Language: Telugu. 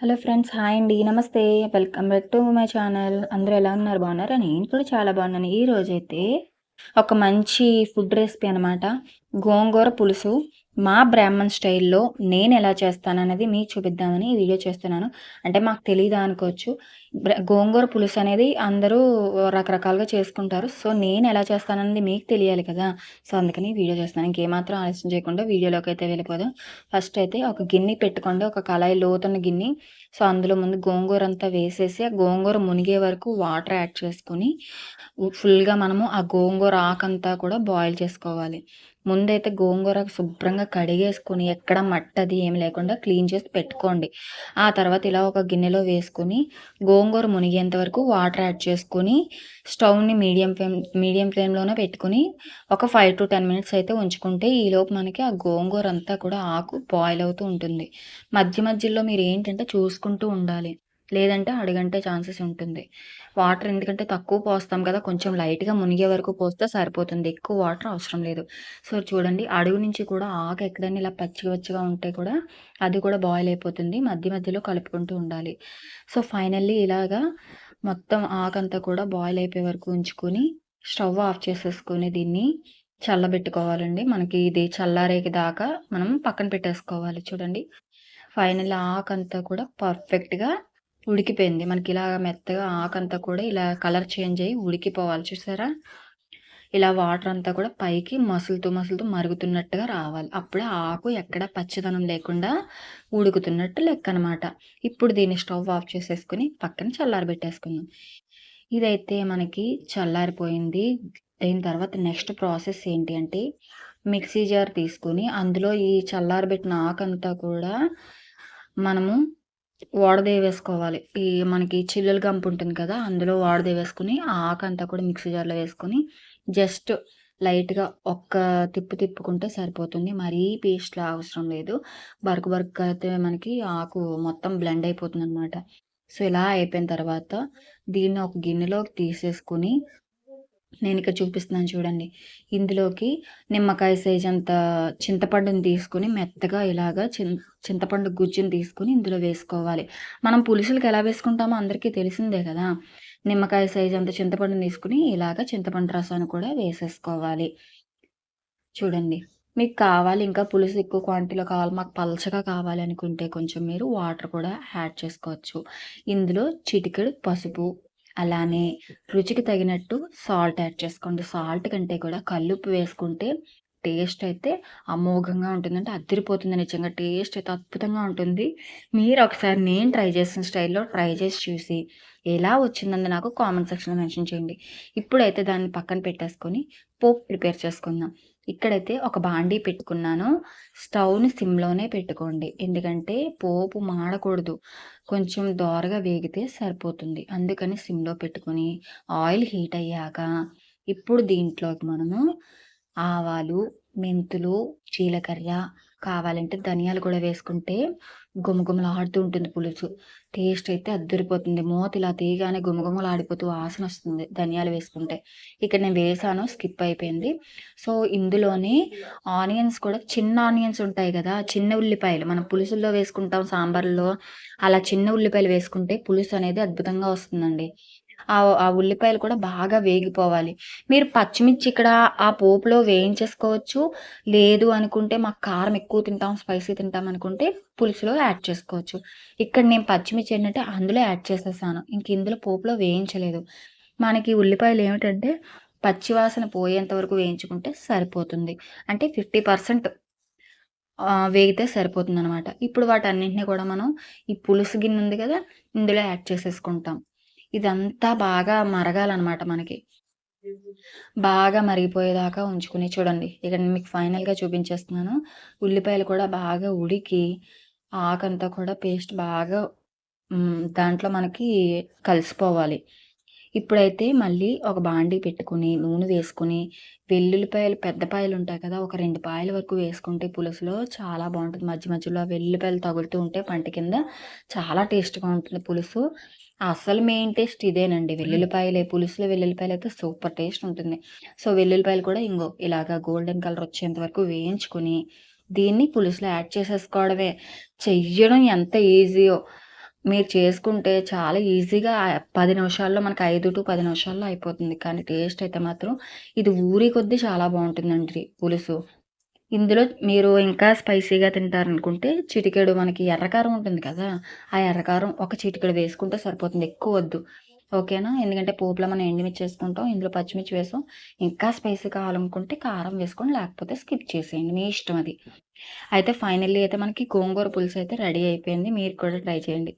హలో ఫ్రెండ్స్ హాయ్ అండి. నమస్తే. Welcome back to my channel అందరూ ఎలా ఉన్నారు? బాగున్నారా? నేను కూడా చాలా బాగున్నాను. ఈ రోజైతే ఒక మంచి ఫుడ్ రెసిపీ అనమాట గోంగూర పులుసు. మా బ్రాహ్మణ్ స్టైల్లో నేను ఎలా చేస్తాననేది మీకు చూపిద్దామని ఈ వీడియో చేస్తున్నాను. అంటే మాకు తెలియదా అనుకోవచ్చు. గోంగూర పులుసు అనేది అందరూ రకరకాలుగా చేసుకుంటారు. సో నేను ఎలా చేస్తాననేది మీకు తెలియాలి కదా. సో అందుకని వీడియో చేస్తాను ఇంకేమాత్రం ఆలస్యం చేయకుండా వీడియోలోకి అయితే వెళ్ళిపోదాం. ఫస్ట్ అయితే ఒక గిన్నె పెట్టుకోండి. ఒక కళాయి లోతున్న గిన్నె. సో అందులో ముందు గోంగూర అంతా వేసేసి ఆ గోంగూర మునిగే వరకు వాటర్ యాడ్ చేసుకొని ఫుల్గా మనము ఆ గోంగూర ఆకంతా కూడా బాయిల్ చేసుకోవాలి. ముందైతే గోంగూర శుభ్రంగా కడిగేసుకొని ఎక్కడ మట్టది ఏం లేకుండా క్లీన్ చేసి పెట్టుకోండి. ఆ తర్వాత ఇలా ఒక గిన్నెలో వేసుకొని గోంగూర మునిగేంత వరకు వాటర్ యాడ్ చేసుకొని స్టవ్ని మీడియం ఫ్లేమ్ మీడియం ఫ్లేమ్లోనే పెట్టుకుని ఒక ఫైవ్ టు టెన్ మినిట్స్ అయితే ఉంచుకుంటే ఈలోపు మనకి ఆ గోంగూర అంతా కూడా ఆకు బాయిల్ అవుతూ ఉంటుంది. మధ్య మధ్యలో మీరు ఏంటంటే చూసుకుంటూ ఉండాలి. లేదంటే అడుగంటే ఛాన్సెస్ ఉంటుంది. వాటర్ ఎందుకంటే తక్కువ పోస్తాం కదా కొంచెం లైట్గా మునిగే వరకు పోస్తే సరిపోతుంది. ఎక్కువ వాటర్ అవసరం లేదు. సో చూడండి అడుగు నుంచి కూడా ఆకు ఎక్కడైనా ఇలా పచ్చి పచ్చిగా ఉంటే కూడా అది కూడా బాయిల్ అయిపోతుంది. మధ్య మధ్యలో కలుపుకుంటూ ఉండాలి. సో ఫైనల్లీ ఇలాగా మొత్తం ఆకంతా కూడా బాయిల్ అయిపోయే వరకు ఉంచుకొని స్టవ్ ఆఫ్ చేసేసుకొని దీన్ని చల్లబెట్టుకోవాలండి. మనకి ఇది చల్లారేకి దాకా మనం పక్కన పెట్టేసుకోవాలి. చూడండి ఫైనల్ ఆకంతా కూడా పర్ఫెక్ట్గా ఉడికిపోయింది. మనకి ఇలా మెత్తగా ఆకంతా కూడా ఇలా కలర్ చేంజ్ అయ్యి ఉడికిపోవాలి చూసారా? ఇలా వాటర్ అంతా కూడా పైకి మసులుతూ మసులుతూ మరుగుతున్నట్టుగా రావాలి. అప్పుడే ఆకు ఎక్కడ పచ్చదనం లేకుండా ఉడుకుతున్నట్టు లెక్క అనమాట ఇప్పుడు దీన్ని స్టవ్ ఆఫ్ చేసేసుకుని పక్కన చల్లారబెట్టేసుకుందాం. ఇదైతే మనకి చల్లారిపోయింది. దీని తర్వాత నెక్స్ట్ ప్రాసెస్ ఏంటి అంటే మిక్సీ జార్ తీసుకుని అందులో ఈ చల్లారబెట్టిన ఆకంతా కూడా మనము వేసుకోవాలి. ఈ మనకి చిల్లుల గంపు ఉంటుంది కదా అందులో వేసుకుని ఆ ఆకంతా కూడా మిక్సీ జార్లో వేసుకొని జస్ట్ లైట్గా ఒక్క తిప్పు తిప్పుకుంటే సరిపోతుంది. మరీ పేస్ట్లా అవసరం లేదు. బరుకు బరుకు అయితే మనకి ఆకు మొత్తం బ్లెండ్ అయిపోతుంది అనమాట సో ఇలా అయిపోయిన తర్వాత దీన్ని ఒక గిన్నెలోకి తీసేసుకుని నేను ఇక్కడ చూపిస్తున్నాను చూడండి. ఇందులోకి నిమ్మకాయ సైజ్ అంత చింతపండుని తీసుకుని మెత్తగా ఇలాగా చిన్ చింతపండు గుజ్జుని తీసుకుని ఇందులో వేసుకోవాలి. మనం పులుసులకు ఎలా వేసుకుంటామో అందరికీ తెలిసిందే కదా. నిమ్మకాయ సైజ్ అంత చింతపండుని తీసుకుని ఇలాగ చింతపండు రసాన్ని కూడా వేసేసుకోవాలి. చూడండి. మీకు కావాలి ఇంకా పులుసు ఎక్కువ క్వాంటిటీలో కావాలి. మాకు పలచగా కావాలి అనుకుంటే కొంచెం మీరు వాటర్ కూడా యాడ్ చేసుకోవచ్చు. ఇందులో చిటికెడు పసుపు అలానే రుచికి తగినట్టు సాల్ట్ యాడ్ చేసుకోండి. సాల్ట్ కంటే కూడా కల్లుప్పు వేసుకుంటే టేస్ట్ అయితే అమోఘంగా ఉంటుందంటే అదిరిపోతుంది నిజంగా. టేస్ట్ అయితే అద్భుతంగా ఉంటుంది. మీరు ఒకసారి నేను ట్రై చేసిన స్టైల్లో ట్రై చేసి చూసి ఎలా వచ్చిందని నాకు కామెంట్ సెక్షన్లో మెన్షన్ చేయండి. ఇప్పుడైతే దాన్ని పక్కన పెట్టేసుకొని పోపు ప్రిపేర్ చేసుకుందాం. ఇక్కడైతే ఒక బాండీ పెట్టుకున్నాను. స్టవ్ని సిమ్లోనే పెట్టుకోండి. ఎందుకంటే పోపు మాడకూడదు. కొంచెం దోరగా వేగితే సరిపోతుంది. అందుకని సిమ్లో పెట్టుకొని ఆయిల్ హీట్ అయ్యాక ఇప్పుడు దీంట్లోకి మనము ఆవాలు మెంతులు జీలకర్ర కావాలంటే ధనియాలు కూడా వేసుకుంటే గుమగుమలాడుతూ ఉంటుంది పులుసు. టేస్ట్ అయితే అద్దరిపోతుంది. మూత ఇలా తీయగానే గుమగుమలాడిపోతూ వాసన వస్తుంది ధనియాలు వేసుకుంటే. ఇక్కడ నేను వేసాను స్కిప్ అయిపోయింది. సో ఇందులోనే ఆనియన్స్ కూడా చిన్న ఆనియన్స్ ఉంటాయి కదా చిన్న ఉల్లిపాయలు. మనం పులుసుల్లో వేసుకుంటాం సాంబార్లో అలా చిన్న ఉల్లిపాయలు వేసుకుంటే పులుసు అనేది అద్భుతంగా వస్తుందండి. ఆ ఆ ఉల్లిపాయలు కూడా బాగా వేగిపోవాలి. మీరు పచ్చిమిర్చి ఇక్కడ ఆ పోపులో వేయించేసుకోవచ్చు. లేదు అనుకుంటే మాకు కారం ఎక్కువ తింటాం స్పైసీ తింటాం అనుకుంటే పులుసులో యాడ్ చేసుకోవచ్చు. ఇక్కడ నేను పచ్చిమిర్చి ఏంటంటే అందులో యాడ్ చేసేసాను. ఇంక ఇందులో పోపులో వేయించలేదు. మనకి ఉల్లిపాయలు ఏమిటంటే పచ్చివాసన పోయేంత వరకు వేయించుకుంటే సరిపోతుంది. అంటే ఫిఫ్టీ పర్సెంట్ వేగితే సరిపోతుంది అనమాట ఇప్పుడు వాటన్నింటినీ కూడా మనం ఈ పులుసు గిన్నె ఉంది కదా ఇందులో యాడ్ చేసేసుకుంటాం. ఇదంతా బాగా మరగాలన్నమాట మనకి. బాగా మరిగిపోయేదాకా ఉంచుకుని చూడండి. ఇక్కడ మీకు ఫైనల్గా చూపించేస్తున్నాను. ఉల్లిపాయలు కూడా బాగా ఉడికి ఆకంతా కూడా పేస్ట్ బాగా దాంట్లో మనకి కలిసిపోవాలి. ఇప్పుడైతే మళ్ళీ ఒక బాండీ పెట్టుకుని నూనె వేసుకుని వెల్లుల్లిపాయలు పెద్ద పాయలు ఉంటాయి కదా ఒక రెండు పాయల వరకు వేసుకుంటే పులుసులో చాలా బాగుంటుంది. మధ్య మధ్యలో వెల్లుల్లిపాయలు తగులుతూ ఉంటే పంట కింద చాలా టేస్ట్గా ఉంటుంది పులుసు. అసలు మెయిన్ టేస్ట్ ఇదేనండి. వెల్లుల్లిపాయలే పులుసులో వెల్లుల్లిపాయలు అయితే సూపర్ టేస్ట్ ఉంటుంది. సో వెల్లుల్లిపాయలు కూడా ఇంకో ఇలాగా గోల్డెన్ కలర్ వచ్చేంత వరకు వేయించుకొని దీన్ని పులుసులో యాడ్ చేసేసుకోవడమే. చెయ్యడం ఎంత ఈజీయో. మీరు చేసుకుంటే చాలా ఈజీగా 10 నిమిషాల్లో మనకు 5-10 నిమిషాల్లో అయిపోతుంది. కానీ టేస్ట్ అయితే మాత్రం ఇది ఊరి కొద్దీ చాలా బావుంటుందండి పులుసు. ఇందులో మీరు ఇంకా స్పైసీగా తింటారనుకుంటే చిటికెడు మనకి ఎర్రకారం ఉంటుంది కదా! ఆ ఎర్రకారం ఒక చిటికెడు వేసుకుంటే సరిపోతుంది. ఎక్కువ వద్దు. ఓకేనా? ఎందుకంటే పోపులో మనం ఎండుమిర్చి వేసుకుంటాం ఇందులో పచ్చిమిర్చి వేసాం. ఇంకా స్పైసీ కావాలనుకుంటే కారం వేసుకోండి. లేకపోతే స్కిప్ చేసేయండి. మీ ఇష్టం అది. అయితే ఫైనల్లీ అయితే మనకి గోంగూర పులుసు అయితే రెడీ అయిపోయింది. మీరు కూడా ట్రై చేయండి.